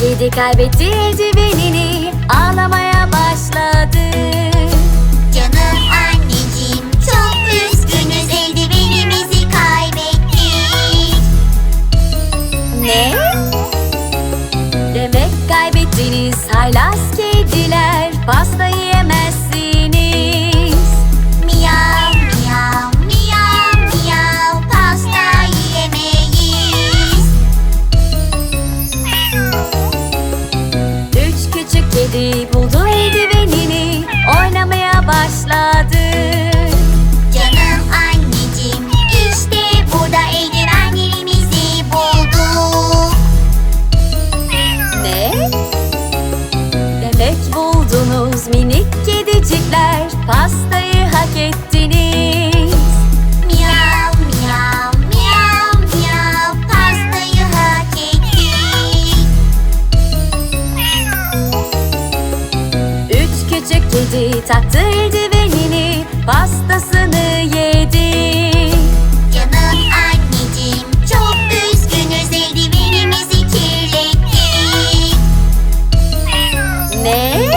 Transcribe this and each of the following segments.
Kedi kaybetti eldivenini ağlamaya başladı Canım anneciğim çok üzgünüz eldivenimizi kaybettik. Ne? Demek kaybettiniz haylaz kediler Pasta kedi buldu eldivenini Oynamaya başladı kedi taktı eldivenini Pastasını yedi Canım anneciğim çok üzgünüz eldivenimizi kirlettik. Ne?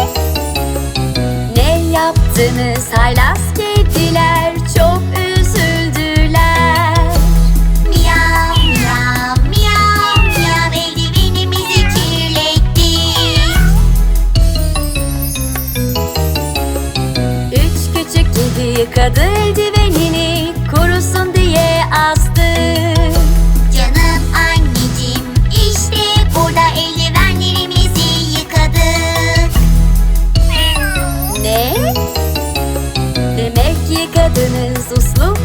Ne yaptınız haylaz kediler yıkadı eldivenini Kurusun diye astı Canım anneciğim işte burada eldivenlerimizi yıkadık. Ne? Demek yıkadınız uslu